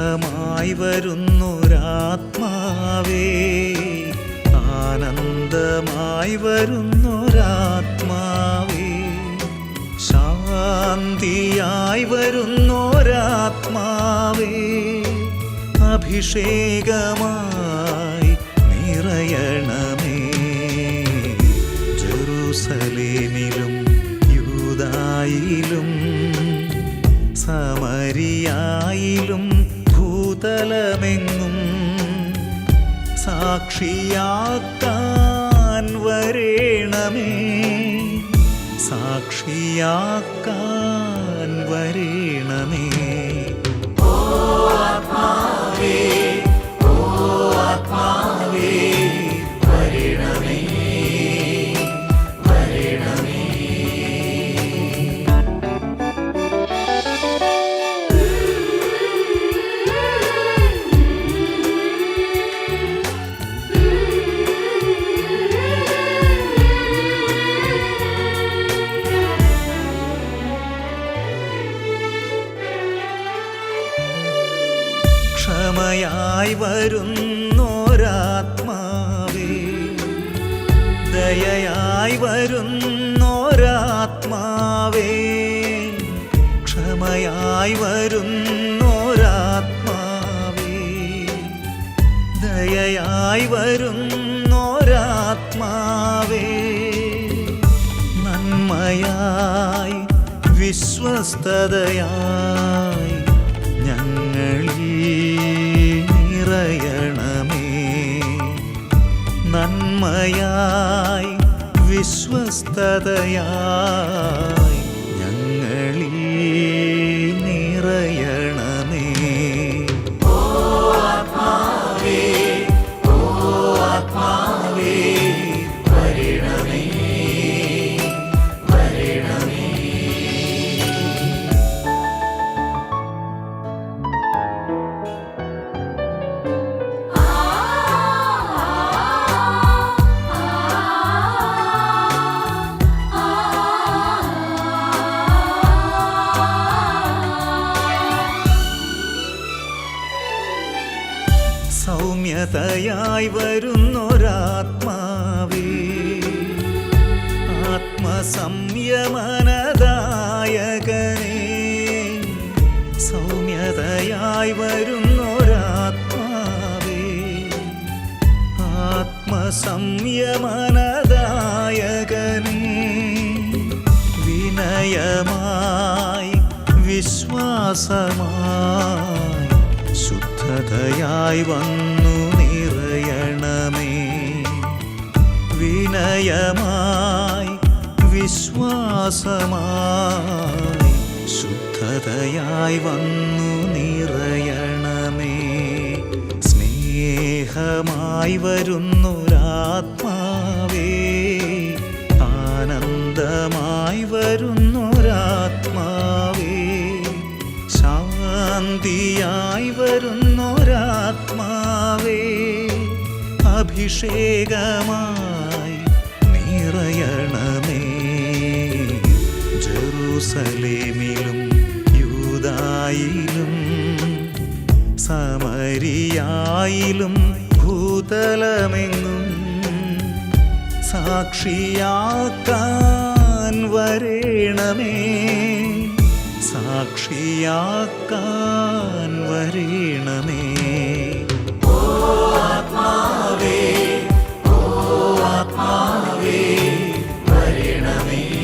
സ്നേഹമായി വരുന്നൊരാത്മാവേ. ആനന്ദമായി വരുന്നൊരാത്മാവേ. ശാന്തിയായി വരുന്നൊരാത്മാവേ. അഭിഷേകമായി നിറയണമേ. ജെറുസലേമിലും യൂതായിലും സമരിയായിലും ഭൂതലമെങ്ങും സാക്ഷിയാക്കാൻ വരേണമേ. സാക്ഷിയാക്കാൻ വരേണമേ. ക്ഷമയായി വരുന്നോരാത്മാവേ. ദയയായി വരുന്നോരാത്മാവേ. ക്ഷമയായി വരുന്നോരാത്മാവേ. ദയയായി വരുന്നോരാത്മാവേ. നന്മയായി വിശ്വസ്തതയായി നന്മയായി വിശ്വസ്തതയായി. സൗമ്യതയായി വരുന്നൊരാത്മാവേ. ആത്മസംയമനദായകനേ. സൗമ്യതയായി വരുന്നൊരാത്മാവേ. ആത്മസംയമനദായകനേ. വിനയമായി വിശ്വാസമായി ശുദ്ധതയായി വന്നു. വിനയമായി വിശ്വാസമായി ശുദ്ധതയായി വന്നു നിറയണമേ. സ്നേഹമായി വരുന്നൊരാത്മാവേ ആനന്ദമായി വരുന്നൊരാത്മാവേ. ശാന്തിയായി വരുന്നൊരാത്മാവേ അഭിഷേകമായി നിറയണമേ ജെറൂസലേമിലും യൂതായിലും സമരിയായിലും ഭൂതലമെങ്ങും സാക്ഷിയാക്കാൻ വരേണമേ. സാക്ഷിയാക്കാൻ വരേണമേ. me.